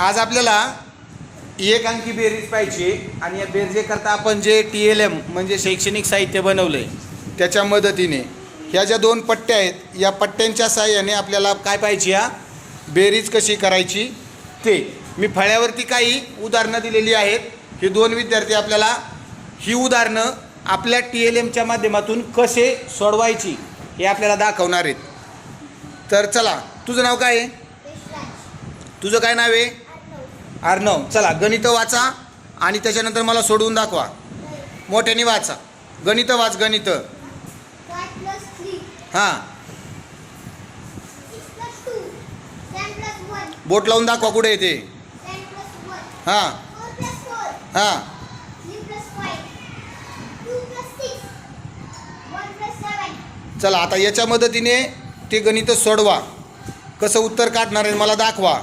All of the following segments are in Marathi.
आज आपल्याला एक अंकी बेरीज पाहिजे आणि या बेरजेकरता आपण जे टी एल एम म्हणजे शैक्षणिक साहित्य बनवलं आहे त्याच्या मदतीने ह्या ज्या दोन पट्ट्या आहेत या पट्ट्यांच्या साहाय्याने आपल्याला काय पाहिजे या बेरीज कशी करायची? ते मी फळ्यावरती काही उदाहरणं दिलेली आहेत. हे दोन विद्यार्थी आपल्याला ही उदाहरणं आपल्या टी एल एमच्या माध्यमातून कसे सोडवायची हे आपल्याला दाखवणार आहेत. तर चला तुझं नाव काय आहे? तुझं काय नाव आहे? अर्णव चला गणित वाचा आणि त्याच्यानंतर मला सोडवून दाखवा. मोठ्याने वाचा. गणित वाच गणित. हां. बोट लावून दाखवा कुठे येते हां. हां. चला आता याच्या मदतीने ते गणित सोडवा. कसं उत्तर काढणार आहे मला दाखवा.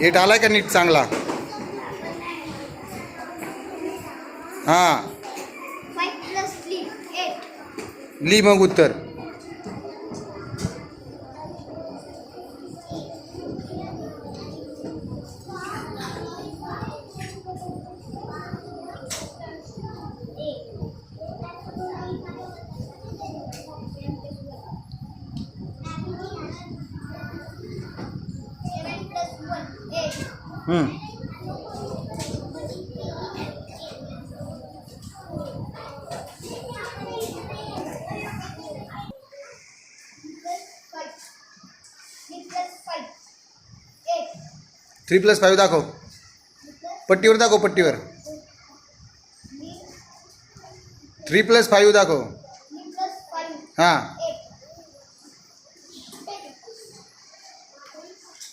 येट आलाय का नीट चांगला? हा. ली मग उत्तर. थ्री प्लस फाईव्ह दाखव. पट्टीवर दाखव पट्टीवर. थ्री प्लस फाईव्ह दाखव. हां.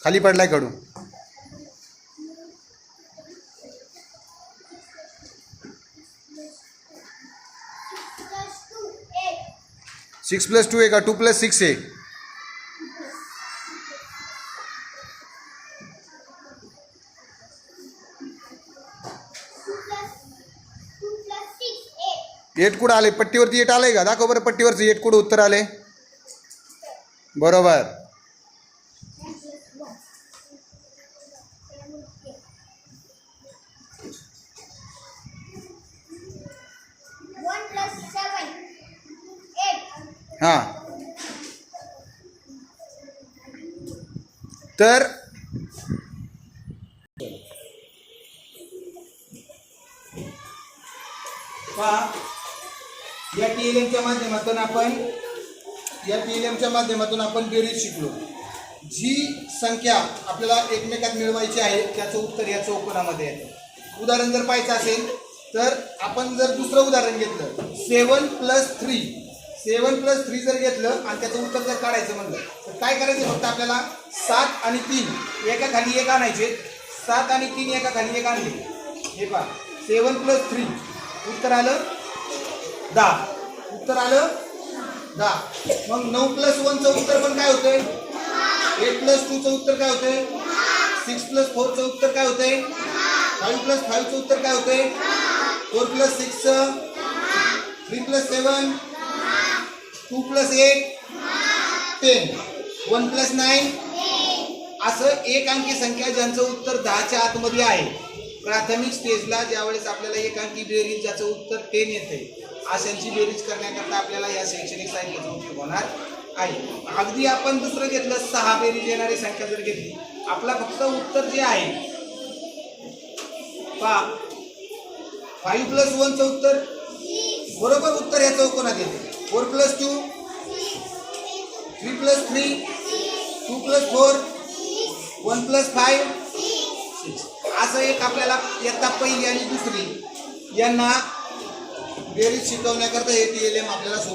खाली पडलाय कडू. सिक्स प्लस टू आहे का? टू प्लस सिक्स आहे. एट कुठं आले पट्टीवरती एट आलंय का? दाखव बरं पट्टीवरचं एट कुठं उत्तर आले बरोबर. हां. तर या टी एल एमच्या माध्यमातून आपण या टी एल एमच्या माध्यमातून आपण बेरीज शिकलो. जी संख्या आपल्याला एकमेकात मिळवायची आहे त्याचं उत्तर या चौकोनामध्ये येतं उदाहरण जर पाहायचं असेल तर आपण जर दुसरं उदाहरण घेतलं seven plus three seven plus three जर घेतलं आणि त्याचं उत्तर जर काढायचं म्हणलं तर काय करायचं फक्त आपल्याला सात आणि तीन एका खाली एक आणायचे. सात आणि तीन एका खाली एक आणले. हे पहा सेवन प्लस थ्री. उत्तर आलं दहा. उत्तर आलं दहा. मग नऊ प्लस वनचं उत्तर पण काय होतंय? एट प्लस टूचं उत्तर काय होतंय? सिक्स प्लस फोरचं उत्तर काय होतंय? फाईव्ह प्लस फाईव्हचं उत्तर काय होतंय? Four plus सिक्सचं. Three plus seven. Two plus eight ten. One plus nine. असं एक अंकी संख्या ज्यांचं उत्तर दहाच्या आतमध्ये आहे. प्राथमिक स्टेजला ज्यावेळेस आपल्याला एक अंकी बेरीज ज्याचं उत्तर टेन येते अशांची बेरीज करण्याकरता आपल्याला या शैक्षणिक साहित्याचा उपयोग होणार आहे. अगदी आपण दुसरं घेतलं सहा बेरीज येणारी संख्या जर घेतली आपला फक्त उत्तर जे आहे पा फाईव्ह प्लस वनचं उत्तर बरोबर उत्तर ह्या चौकोनात येते. Four plus two three plus three two plus four one plus five six असं एक आपल्याला इयत्ता पहिली आणि दुसरी यांना बेरीज शिकवण्याकरता हे टी एल एम आपल्याला सोपं